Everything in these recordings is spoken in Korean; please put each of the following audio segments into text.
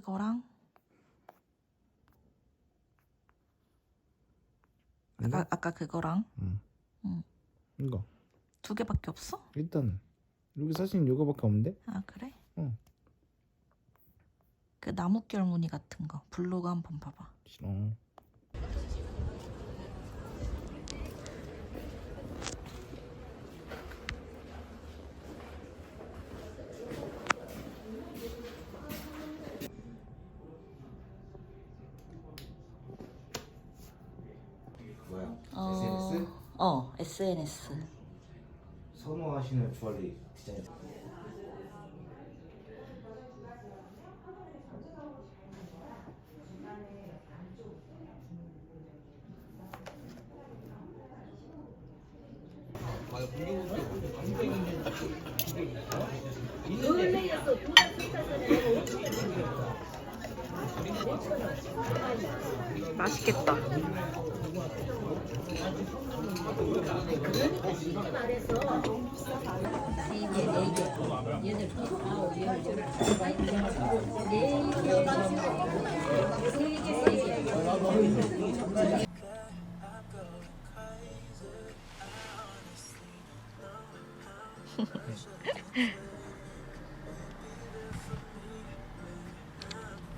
그거랑 아까, 아까 그거랑 응. 응. 이거 두 개밖에 없어? 일단 여기 사진 이거밖에 없는데? 아 그래? 응. 그 나뭇결 무늬 같은 거 블로그 한번 봐봐. 싫어. SNS. 선호하시는 주얼리 디자인. 맛있겠다.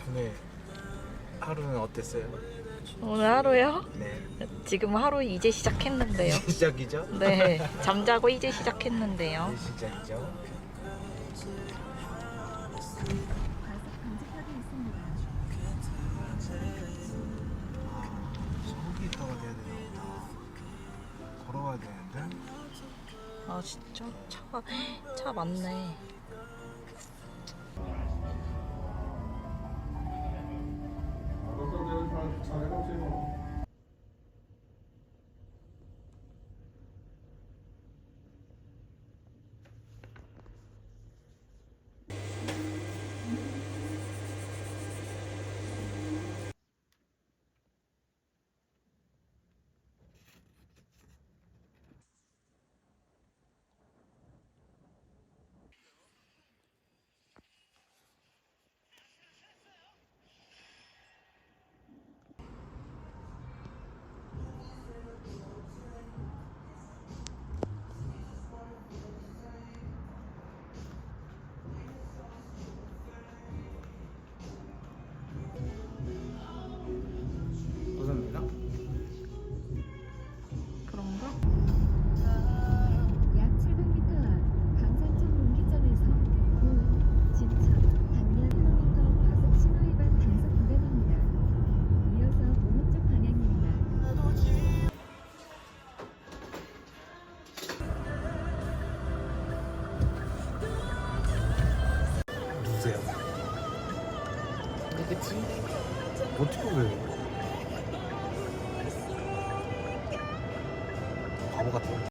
오늘 하루는 어땠어요? 오늘 하루요? 네. 지금 하루 이제 시작했는데요. 시작이죠? 네, 잠자고 이제 시작했는데요. 네, 시작이죠. 속이 떠야 돼야 되나 보다. 걸어가야 되는데. 아 진짜 차가 차 많네. 감사합 누구지? 어떻게 왜? 바보 같아.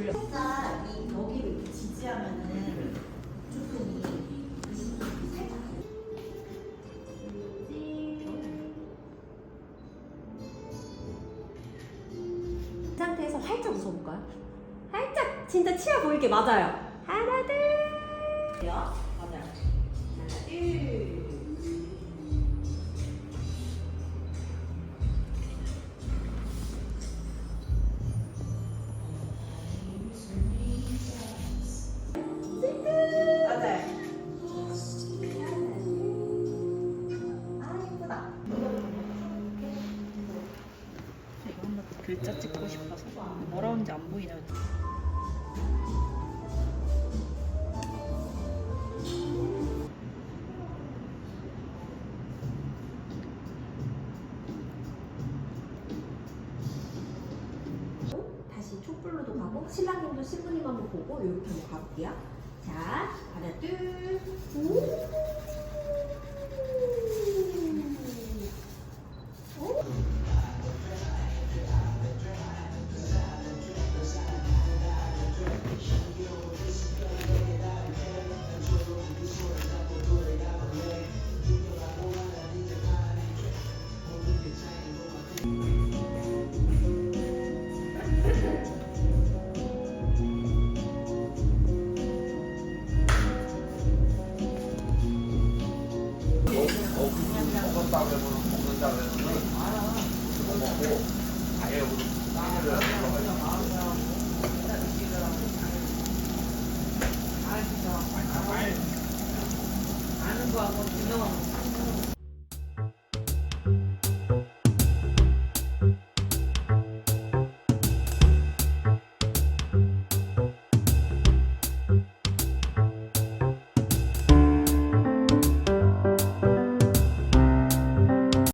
돌려. 살짝 이 여기를 이렇게 지지하면은 조금 이 살짝. 이 상태에서 활짝 웃어볼까요? 활짝 진짜 치아 보이게 맞아요. 하나 둘. 맞아요. 하나 둘. V자 찍고 싶어서 뭐라 하는지 안 보이네요. 다시 촛불로도 가고 신랑님도 신부님 한번 보고 이렇게 한번 가볼게요. 자, 하나, 둘,